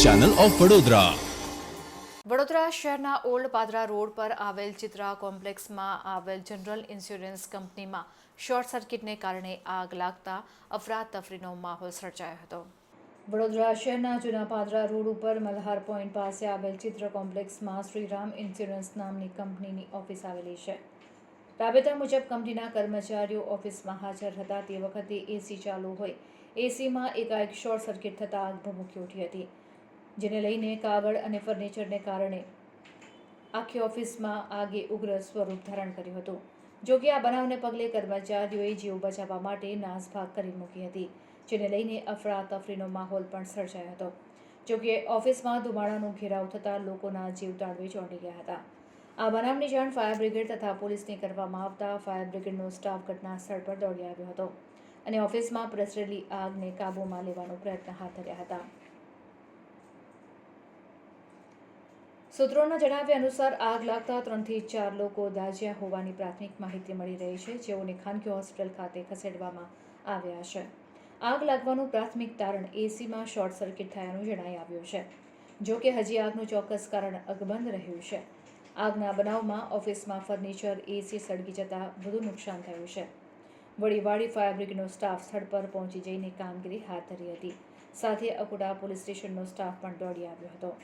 Channel of Vadodara. Vadodara શહેરના old Padra road પર આવેલ ચિત્રા કોમ્પ્લેક્સમાં આવેલ જનરલ ઇન્સ્યોરન્સ કંપનીમાં શોર્ટ સર્કિટને કારણે આગ લાગતા અફરાતફરીનો માહોલ સર્જાયો હતો. વડોદરા શહેરના જૂના પાદરા રોડ ઉપર મલ્હાર પોઈન્ટ પાસે આવેલ ચિત્ર કોમ્પ્લેક્સમાં શ્રીરામ ઇન્સ્યોરન્સ નામની કંપનીની ઓફિસ આવેલી છે. રાબેતા મુજબ કંપનીના કર્મચારીઓ ઓફિસમાં હાજર હતા. તે વખતે એસી ચાલુ હોય. એસીમાં એકાએક શોર્ટ સર્કિટ થતાં આગ ભભૂકી ઉઠી હતી. જેને લઈને કાગળ અને ફર્નિચરને કારણે આખી ઓફિસમાં આગે ઉગ્ર સ્વરૂપ ધારણ કર્યું હતું. જો કે આ બનાવને પગલે કર્મચારીઓએ જીવ બચાવવા માટે નાસભાગ કરી મૂકી હતી, જેને લઈને અફરાતફરીનો માહોલ પણ સર્જાયો હતો. જો કે ઓફિસમાં ધુમાડાનો ઘેરાવ થતાં લોકોના જીવ તાળવે ચોંટી ગયા હતા. આ બનાવની જાણ ફાયર બ્રિગેડ તથા પોલીસને કરવામાં આવતા ફાયર બ્રિગેડનો સ્ટાફ ઘટના સ્થળ પર દોડી આવ્યો હતો અને ઓફિસમાં પ્રસરેલી આગને કાબૂમાં લેવાનો પ્રયત્ન હાથ ધર્યા હતા. સૂત્રોના જણાવ્યા અનુસાર આગ લાગતા ત્રણથી ચાર લોકો દાઝ્યા હોવાની પ્રાથમિક માહિતી મળી રહી છે. જેઓને ખાનગી હોસ્પિટલ ખાતે ખસેડવામાં આવ્યા છે. આગ લાગવાનું પ્રાથમિક તારણ એસીમાં શોર્ટ સર્કિટ થયાનું જણાઈ આવ્યું છે. જો કે હજી આગનું ચોક્કસ કારણ અકબંધ રહ્યું છે. આગના બનાવમાં ઓફિસમાં ફર્નિચર, એસી સળગી જતાં વધુ નુકસાન થયું છે. વડીવાડી ફાયર બ્રિગેડનો સ્ટાફ સ્થળ પર પહોંચી જઈને કામગીરી હાથ ધરી હતી. સાથે અકુડા પોલીસ સ્ટેશનનો સ્ટાફ પણ દોડી આવ્યો હતો.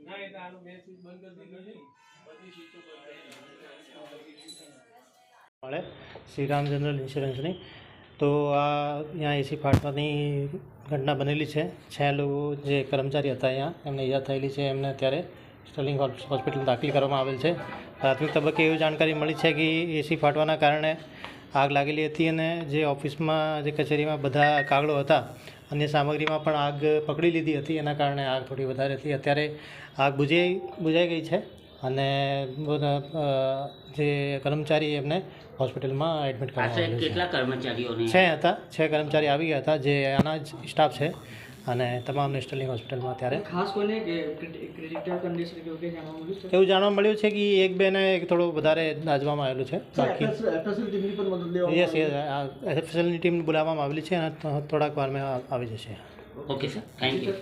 ના એટલે આનું બે સ્વિચ બંધ કરી દીધી બધી સ્વિચો બંધ કરી મળે શ્રીરામ જનરલ ઇન્સ્યોરન્સની તો આ અહીંયા એસી ફાટવાની ઘટના બનેલી છે. છ લોકો જે કર્મચારી હતા અહીંયા, એમને ઈજા થયેલી છે. એમને અત્યારે સ્ટર્લિંગ હોસ્પિટલ દાખલ કરવામાં આવેલ છે. પ્રાથમિક તબક્કે એવી જાણકારી મળી છે કે એસી ફાટવાના કારણે આગ લાગેલી હતી અને જે ઓફિસમાં, જે કચેરીમાં બધા કાગળો હતા, અન્ય સામગ્રીમાં પણ આગ પકડી લીધી હતી. એના કારણે આગ થોડી વધારે હતી. અત્યારે આગ બુજાઈ બુજાઈ ગઈ છે. અને જે કર્મચારી એમને હોસ્પિટલમાં એડમિટ કરવામાં છે કેટલા કર્મચારીઓને? છે હતા છ કર્મચારી આવી ગયા હતા જે આના જ સ્ટાફ છે અને તમામને સ્ટર્લિંગ હોસ્પિટલમાં અત્યારે. ખાસ કોઈને ક્રિટિકલ કન્ડિશન કે એવું જાણવા મળ્યું છે? એવું જાણવા મળ્યું છે કે એક બેને થોડું વધારે દાજવામાં આવેલું છે બાકી યસ યસ એફએસએલની ટીમ બોલાવવામાં આવેલી છે અને થોડાક વારમાં આવી જશે. Okay sir thank you